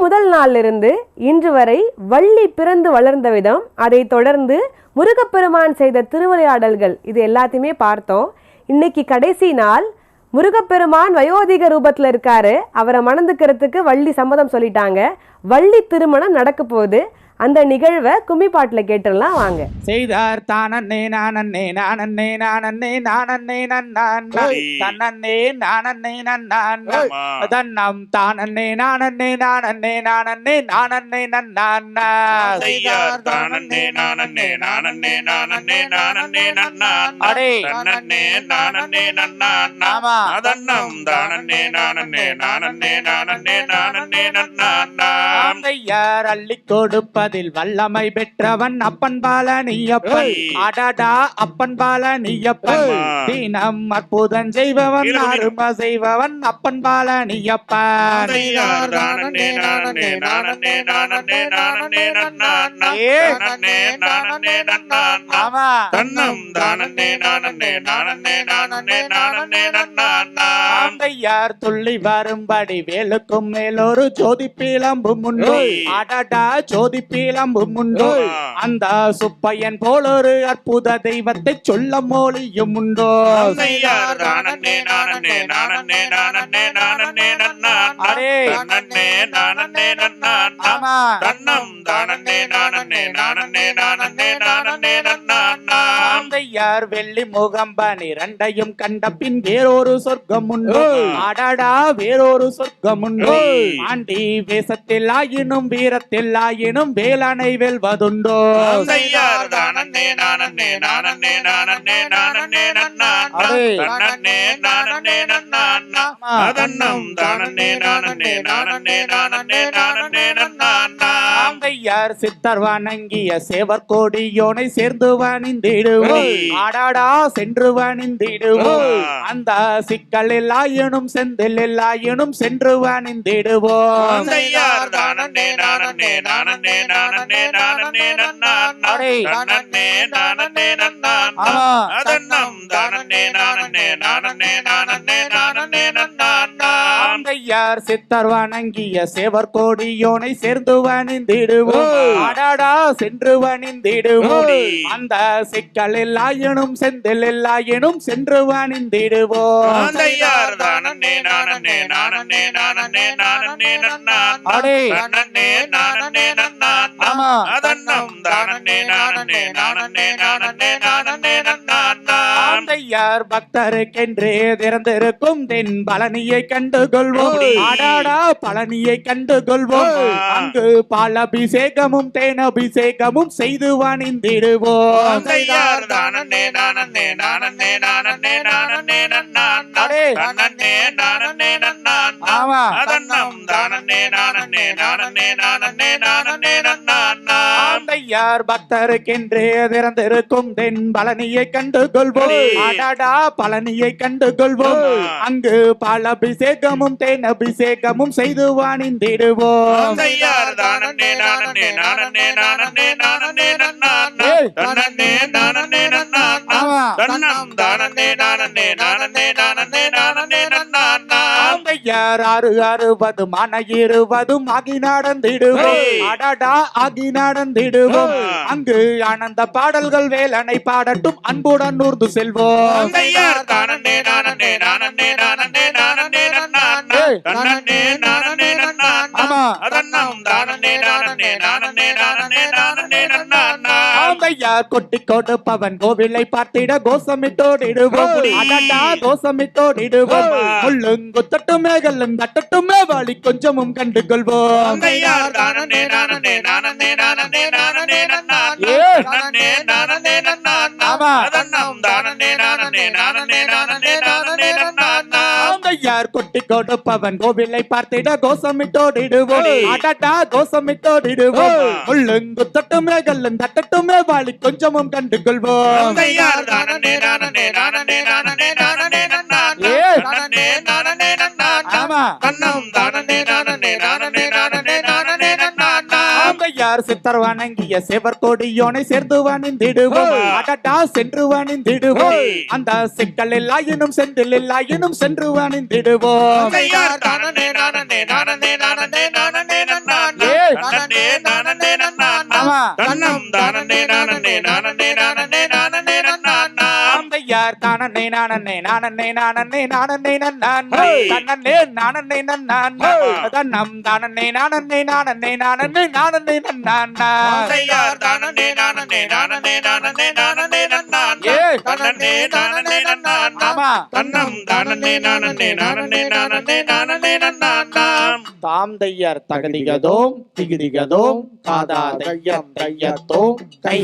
முதல் நாளிலிருந்து இன்று வரை வள்ளி பிறந்து வளர்ந்த விதம் அதை தொடர்ந்து முருகப்பெருமான் செய்த திருவிளையாடல்கள். இது எல்லாத்தையுமே பார்த்தோம். இன்னைக்கு கடைசி நாள். முருகப்பெருமான் வயோதிக ரூபத்தில் இருக்காரு. அவரை மணந்துக்கிறதுக்கு வள்ளி சம்மதம் சொல்லிட்டாங்க. வள்ளி திருமணம் நடக்க போகுது. அந்த நிகழ்வை கும்மி பாட்டில் கேட்டுடலாம் வாங்க செய்தார் நானன்னே நன்னான்னா ஏய். தன்னன்னே நானன்னே நன்னான்னா ஆமா. தன்னம் தானன்னே நானன்னே நானன்னே நானன்னே நானன்னே நன்னான்னா செய்யார் தானன்னே நானன்னே நானன்னே நானன்னே நானன்னே நன்னான் அடே. தன்னன்னே நானன்னே நன்னான் ஆமா. அதன்னம் தானன்னே நானன்னே நானன்னே நானன்னே நானன்னே நன்னான் ஆந்தையார் அள்ளி கொடுப்பதில் வல்லமை பெற்றவன் அப்பன் பாலனியப்பன். அடடா அப்பன் பாலனியப்பன். தீனம் அற்புதம் செய்பவன். அரும செய்பவன் அப்பன் பாலனியப்பன் தன்னம் ஆந்தையார் துள்ளி வரும்படி வேலுக்கும் மேலொரு ஜோதி உண்டு ஏய். அடடா ஜோதி பீலம்பும் உண்டு. அந்த சுப்பையன் போலொரு அற்புத தெய்வத்தை சொல்ல மொழியும் உண்டோ? செய்யார் தானன்னே நானன்னே நானன்னே நானன்னே நானன்னே நன்னான் அடே. தன்னன்னே ஆந்தையார் வெள்ளி முகம் பனிரண்டையும் கண்ட பின் வேறொரு சொர்க்கம் உண்டு. அடடா வேறொரு சொர்க்கம் உண்டு. ஆண்டி வேஷத்தில் ஆயினும் வீரத்தில் ஆயினும் வேலனை வெல்வதுண்டோ. செய்யார் தானன்னே நானன்னே நானன்னே நானன்னே நானன்னே நன்னான் அடே. ஆந்தையார் சித்தர் வணங்கிய சேவர் கோடியோனை சேர்ந்து வணிந்திடுவோம். ஆடாடா சென்று வணிந்திடுவோம். அந்த சிக்கலில் ஆயினும் செந்தில் ஆயினும் சென்று வணிந்திடுவோம். செய்யார் ஆந்தையார் சித்தர் வணங்கிய சேவர் கோடியோனை சேர்ந்து வணிந்திடுவோம். ஆடாடா சென்று வணிந்திடுவோம். அந்த சிக்கலில் ஆயினும் செந்தில் ஆயினும் சென்று வணிந்திடுவோம் ஆமா. அதன்னம் தானன்னே நானன்னே நானன்னே நானன்னே நானன்னே நன்னான் ஆந்தையார் பக்தருக்கென்றே திறந்திருக்கும் தென் பழனியை கண்டு கொள்வோம்? ஆடாடா பழனியை கண்டு கொள்வோம். அங்கு செய்து வணிந்திடுவோம் நானன்னே நன்னான் அடே. தன்னன்னே நானன்னே நன்னான் ஆமா. அதன்னம் தானன்னே நானன்னே நானன்னே நானன்னே நானன்னே ஆந்தையார் பக்தருக்கென்றே திறந்திருக்கும் தென் பழனியை கண்டு கொள்வோம்? அடடா பழனியை கண்டு கொள்வோம். அங்கு பாலபிஷேகமும் தேனபிஷேகமும் செய்து வணிந்திடுவோம். செய்யார் தானன்னே நானன்னே ஆந்தையார் ஆறு அறுபதும் ஆன இருபதும் ஆகி நடந்திடுவோம். அடடா ஆகி நடந்திடுவோம். அங்கு ஆனந்த பாடல்கள் வேலனை பாடட்டும். அன்புடன் ஊர்ந்து செல்வோம். நன்னான் ஆமா. அதன்னம் தானன்னே நானன்னே நானன்னே நானன்னே நானன்னே நன்னான் ஆந்தையார் கொட்டி கொடுப்பவன்? கோவிலை பார்த்திட கோசமிட்டோடிடுவோம். அடடா கோசமிட்டோடிடுவோம் ஆமா. முள்ளுங்கு தட்டுமே கல்லும் தட்டட்டுமே வாழி கொஞ்சமும் கண்டு கொள்வோம் ஆமா. ஆந்தையார் கொட்டி கொடுப்பவன்? கோவிலை பார்த்திட கோசமிட்டோடிடுவோம் அடி. அடடா கோசமிட்டோடிடுவோம் ஆமா. முள்ளுங்கு தட்டுமே கல்லும் தட்டட்டுமே வாழி கொஞ்சமும் கண்டு கொள்வோம் செய்யார் தானன்னே நானன்னே நானன்னே. நானன்னே ஔவையார் சித்தர் வணங்கிய செவர் கொடியோனை சேர்ந்து வணிந்திடுவோம். அடடா சென்று வணிந்திடுவோம். அந்த சிக்கல் எல்லாயினும் செந்தில் எல்லாயினும் சென்று வணிந்திடுவோம் ஆமா. தன்னம் தானே நானே நானே ஔவையார் தானே நானே நானே நானே நானே நானே ஹேய். தன்னே நானே நானே ஹேய். தன்னம் தானே நானே நானே நானே நானே நானே ஔவையார் தானே நானே நானே நானே நானே நானே ஏய். தன்னே நானே நானே ஆமா. தன்னம் தானே நானே நானே நானே நானே நானே தாம் தையர் தகதிகதோம் திகிதிகதோம் தாதா தையம் தையத்தோம் கை